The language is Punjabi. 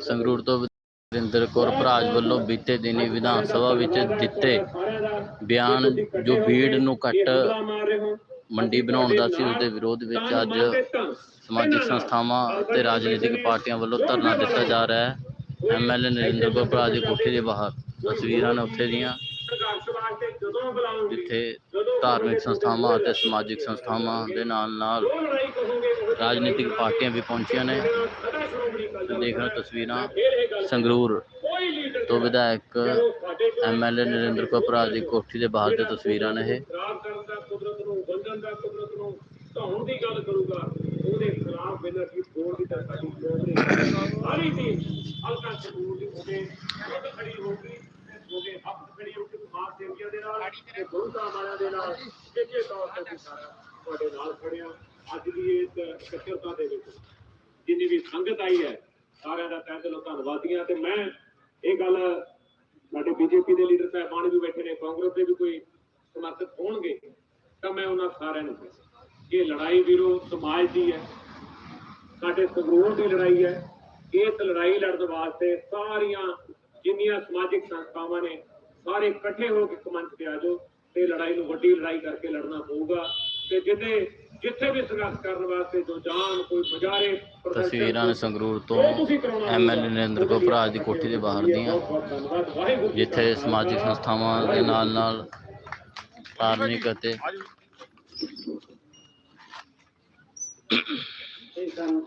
ਸੰਗਰੂਰ ਤੋਂ ਵਰਿੰਦਰ ਕੌਰ ਭਰਾਜ ਵੱਲੋਂ ਬੀਤੇ ਦਿਨੀ ਵਿਧਾਨ ਸਭਾ ਵਿੱਚ ਦਿੱਤੇ ਬਿਆਨ, ਜੋ ਭੀੜ ਨੂੰ ਘੱਟ ਮੰਡੀ ਬਣਾਉਣ ਦਾ ਸੀ ਉਸ ਦੇ ਵਿਰੋਧ ਵਿੱਚ ਅੱਜ ਸਮਾਜਿਕ ਸੰਸਥਾਵਾਂ ਅਤੇ ਰਾਜਨੀਤਿਕ ਪਾਰਟੀਆਂ ਵੱਲੋਂ ਧਰਨਾ ਦਿੱਤਾ ਜਾ ਰਿਹਾ ਹੈ। ਐਮਐਲਏ ਨਰਿੰਦਰ ਕੌਰ ਭਰਾਜ ਦੀ ਕੋਠੀ ਦੇ ਬਾਹਰ ਤਸਵੀਰਾਂ ਨੇ ਉੱਥੇ ਦੀਆਂ, ਜਿੱਥੇ ਧਾਰਮਿਕ ਸੰਸਥਾਵਾਂ ਅਤੇ ਸਮਾਜਿਕ ਸੰਸਥਾਵਾਂ ਦੇ ਨਾਲ ਨਾਲ ਰਾਜਨੀਤਿਕ ਪਾਰਟੀਆਂ ਵੀ ਪਹੁੰਚੀਆਂ ਨੇ। ਦੇਖ ਰਹੇ ਤਸਵੀਰਾਂ, ਸੰਗਰੂਰ ਤੋਂ ਵਿਧਾਇਕ ਐਮਐਲਏ ਨਰਿੰਦਰ ਕੌਰ ਦੀ ਕੋਠੀ ਦੇ ਬਾਹਰ ਦੀਆਂ ਤਸਵੀਰਾਂ ਨੇ ਇਹ। ਖਰਾਬ ਦੀ ਗੱਲ ਕਰੂਗਾ ਉਹਦੇ ਖਿਲਾਫ ਬਿਨਾਂ ਕੀ ਬੋਲ ਦੀ ਤਾਂ ਸਾਡੀ ਬੋਲ ਨਹੀਂ ਸਾਰੀ ਟੀਮ ਹਲਕਾ ਸੰਗਰੂਰ ਦੀ ਹੋਵੇ ਖੁਦ ਖੜੀ ਹੋਊਗੀ ਹੋਵੇ ਹੱਥ ਖੜੀ ਹੋ ਕੇ ਮਾਰ ਦੇਵੀਆਂ ਦੇ ਨਾਲ ਤੇ ਗੁਰੂਤਾ ਵਾਲਿਆਂ ਦੇ ਨਾਲ ਇੱਕੇ ਤੌਰ ਤੇ ਸਾਰਾ ਤੁਹਾਡੇ ਨਾਲ ਖੜਿਆ ਅੱਜ ਦੀ ਇਸ ਇਕੱਤਰਤਾ ਦੇ ਵਿੱਚ ਜਿੰਨੀ ਵੀ ਸੰਗਤ ਆਈ ਹੈ, ਸਾਰਿਆਂ ਦਾ ਤਹਿ ਦਿਲੋਂ ਧੰਨਵਾਦੀਆਂ ਤੇ ਮੈਂ ਇਹ ਗੱਲ ਸਾਡੇ ਬੀਜੇਪੀ ਦੇ ਲੀਡਰ ਸਾਹਿਬਾਨ ਵੀ ਬੈਠੇ ਨੇ, ਕਾਂਗਰਸ ਦੇ ਵੀ ਕੋਈ ਸਮਰਥਕ ਹੋਣਗੇ, ਤਾਂ ਮੈਂ ਉਹਨਾਂ ਸਾਰਿਆਂ ਨੂੰ ਇਹ ਲੜਾਈ ਵੀਰੋ ਸਮਾਜ ਦੀ ਹੈ, ਸਾਡੇ ਸੰਗਰੂਰ ਦੀ ਲੜਾਈ ਹੈ, ਇਸ ਲੜਾਈ ਲੜਨ ਵਾਸਤੇ ਸਾਰੀਆਂ ਜਿੰਨੀਆਂ ਸਮਾਜਿਕ ਸੰਸਥਾਵਾਂ ਨੇ, ਸਾਰੇ ਇਕੱਠੇ ਹੋ ਕੇ ਇੱਕ ਮੰਚ ਤੇ ਆ ਜਾਓ ਤੇ ਲੜਾਈ ਨੂੰ ਵੱਡੀ ਲੜਾਈ ਕਰਕੇ ਲੜਨਾ ਪਊਗਾ ਤੇ ਜਿਹਦੇ ਜਿੱਥੇ ਵੀ ਸੰਘਰਸ਼ ਕਰਨ ਵਾਸਤੇ ਜੋ ਜਾਨ ਕੋਈ ਬਜਾਰੇ ਤਸਵੀਰਾਂ ਨੇ ਸੰਗਰੂਰ ਤੋਂ ਐਮਐਲਏ ਨਰਿੰਦਰ ਕੌਰ ਭਰਾਜ ਦੀ ਕੋਠੀ ਦੇ ਬਾਹਰ ਦੀਆਂ ਜਿੱਥੇ ਸਮਾਜਿਕ ਸੰਸਥਾਵਾਂ ਦੇ ਨਾਲ ਨਾਲ ਧਾਰਮਿਕ ਅਤੇ ਇਹ ਸਨ